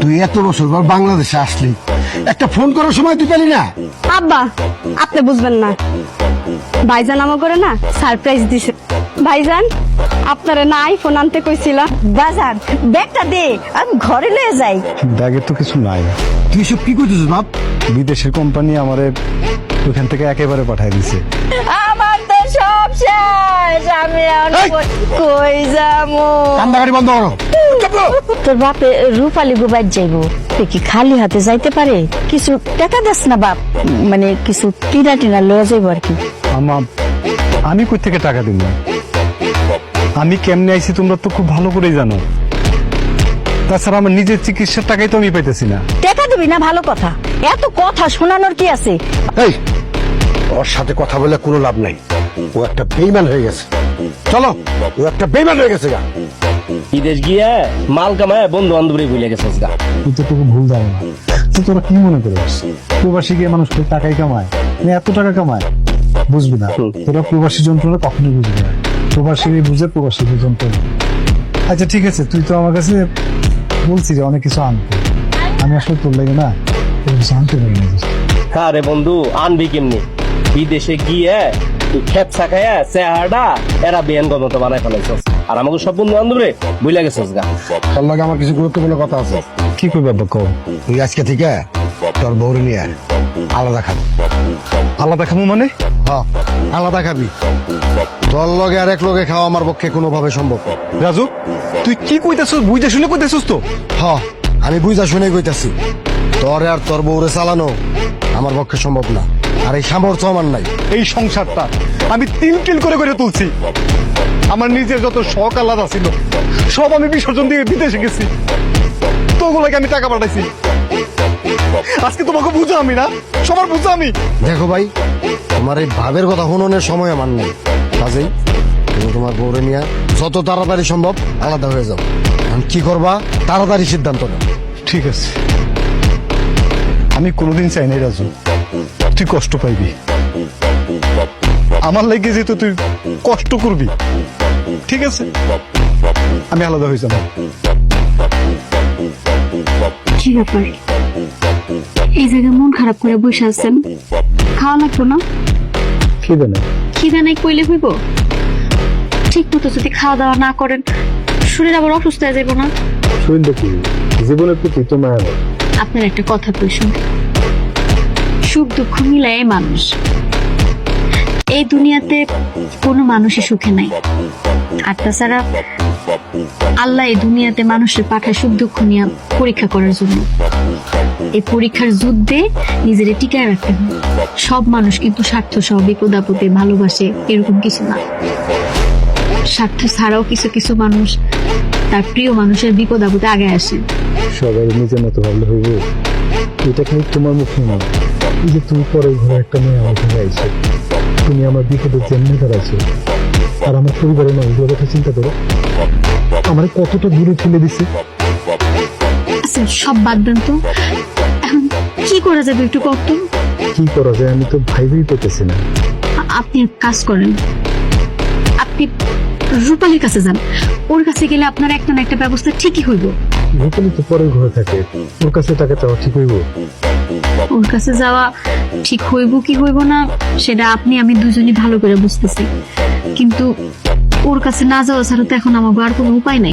তুই এত বছর পর বাংলাদেশে আসলি। একটা ফোন করার সময় তুই পেলি না? আব্বা আপনি বুঝবেন না। ভাইজান আমার করে না সারপ্রাইজ দিছে। ভাইজান আপনারা না আইফোন আনতে কইছিলাম। বাজার ব্যাগটা দে আমি ঘরে লয়ে যাই। ব্যাগের তো কিছু নাই। তুই সব কি বাপ? বিদেশের কোম্পানি আমারে ওখান থেকে একেবারে পাঠিয়ে দিছে। আমার তো সব শেষ আমি কই যাব? কান্দাকাটি বন্ধ করো। তোর বাপে রূপালী গুবাই যাইব। তুই কি খালি হাতে যাইতে পারে? কিছু টাকা দাস না বাপ? মানে কিছু কিনা টিনা লয়ে যাইব আর কি। আমা আমি কই থেকে টাকা দিব আমি কেমনে আইছি তোমরা তো খুব ভালো করেই জানো। তাছাড়া আমার নিজের চিকিৎসার টাকাই তো আমি পাইতেছি না। টাকা দিবি না ভালো কথা। এত কথা শোনানোর কি আছে? এই ওর সাথে কথা বলে কোনো লাভ নাই। ও একটা বেইমান হয়ে গেছে। চলো ও একটা বেইমান হয়ে গেছে গা। বিদেশ গিয়ে মাল কামায় বন্ধু বান্ধবরে ভুলে গেছিস গা এতটুকু ভুল যাবে না তো তোরা কি মনে করিস? প্রবাসী গিয়ে মানুষ টাকাই কামায়? না এত টাকা কামায়? বুঝবি না। তোরা প্রবাসী যন্ত্রণা কখনোই বুঝবি না। প্রবাসী বুঝে প্রবাসী যন্ত্রণা। আচ্ছা ঠিক আছে তুই তো আমার কাছে বলছি যে অনেক কিছু আনতে। আমি আসলে তোর লাগে না কিছু আনতে পারি না। আরে বন্ধু আনবি কেমনি? বিদেশে গিয়ে তুই খেত চেহারাটা এরা বেন গমতো ফেলাইছস। আর আমাকে সব বন্ধু বান্ধবরে ভুলে গেছিস গা তোর লগে আমার কিছু গুরুত্বপূর্ণ কথা আছে। কি করবে বাবা কও? তুই আজকে থেকে তোর বউরে নিয়ে আলাদা খাবি। আলাদা খাব মানে? হ্যাঁ আলাদা খাবি। তোর লগে আর এক লগে খাওয়া আমার পক্ষে কোনোভাবে সম্ভব। রাজু তুই কি কইতেছস? বুঝতে শুনে কইতেছস তো? হ আমি বুঝা শুনে কইতাছি। তোরে আর তোর বউরে চালানো আমার পক্ষে সম্ভব না। আর এই সামর্থ্য আমার নাই। এই সংসারটা আমি তিল তিল করে করে তুলছি। আমার নিজের যত শখ আলাদা ছিল সব আমি বিসর্জন দিয়ে বিদেশে গেছি। তোগুলোকে আমি টাকা পাঠাইছি। আজকে তোমাকে বুঝো আমি না সবার বুঝো আমি। দেখো ভাই তোমার এই ভাবের কথা শুনোনের সময় আমার নেই। কাজেই তুমি তোমার বউরে নিয়ে যত তাড়াতাড়ি সম্ভব আলাদা হয়ে যাও। এখন কি করবা? তাড়াতাড়ি সিদ্ধান্ত নাও। ঠিক আছে। আমি কোনোদিন চাই নাই রাজু। তুই কষ্ট পাইবি। আমার লাগে যেহেতু তুই কষ্ট করবি ঠিক আছে? আমি আলাদা হয়ে যাব। কি ব্যাপার? এই জায়গায় মন খারাপ করে বসে আছেন? খাওয়া লাগবো না? খেবে না খিদে নাই কইলে হইব? ঠিক মতো যদি খাওয়া দাওয়া না করেন শরীর আবার অসুস্থ হয়ে যাব না? শরীরটা কি জীবনের প্রতি তো মায়া আপনার একটা কথা কইসুন সুখ দুঃখ মিলায় মানুষ। এই দুনিয়াতে কোনো মানুষই সুখে নাই। আর তাছাড়া আল্লাহ এই দুনিয়াতে মানুষের পাঠায় সুখ দুঃখ নিয়ে পরীক্ষা করার জন্য। এই পরীক্ষার যুদ্ধে নিজের টিকায় রাখতে হয় সব মানুষ কিন্তু স্বার্থ সহ বিপদ আপদে ভালোবাসে, এরকম কিছু না। স্বার্থ ছাড়াও কিছু কিছু মানুষ তার প্রিয় মানুষের বিপদ আপদে আগে আসে। সবাই নিজের মতো ভাবলে হইব। এটা কিন্তু তোমার মুখে না। এই যে তুমি পরে ঘরে একটা মেয়ে ঘরে তুমি আমার বিপদে জেমনে দাঁড়াইছো আর আমার পরিবারের মানুষগুলোর কথা চিন্তা করো। আমার কতটা দূরে ঠেলে দিছে। আচ্ছা সব বাদ দেন তো। এখন কি করা যাবে একটু কত কি করা যায় আমি তো ভাইবেই পেতেছি না। আপনি কাজ করেন। আপনি রূপালীর কাছে যান। ওর কাছে গেলে আপনার একটা না একটা ব্যবস্থা ঠিকই হইব। রূপালি তো পরের ঘরে থাকে। ওর কাছে টাকা চাওয়া ঠিক হইব? ওর কাছে যাওয়া ঠিক হইব কি হইব না সেটা আপনি আমি দুজনই ভালো করে বুঝতেছি। কিন্তু ওর কাছে না যাওয়া ছাড়া তো এখন আমার আর কোনো উপায় নাই।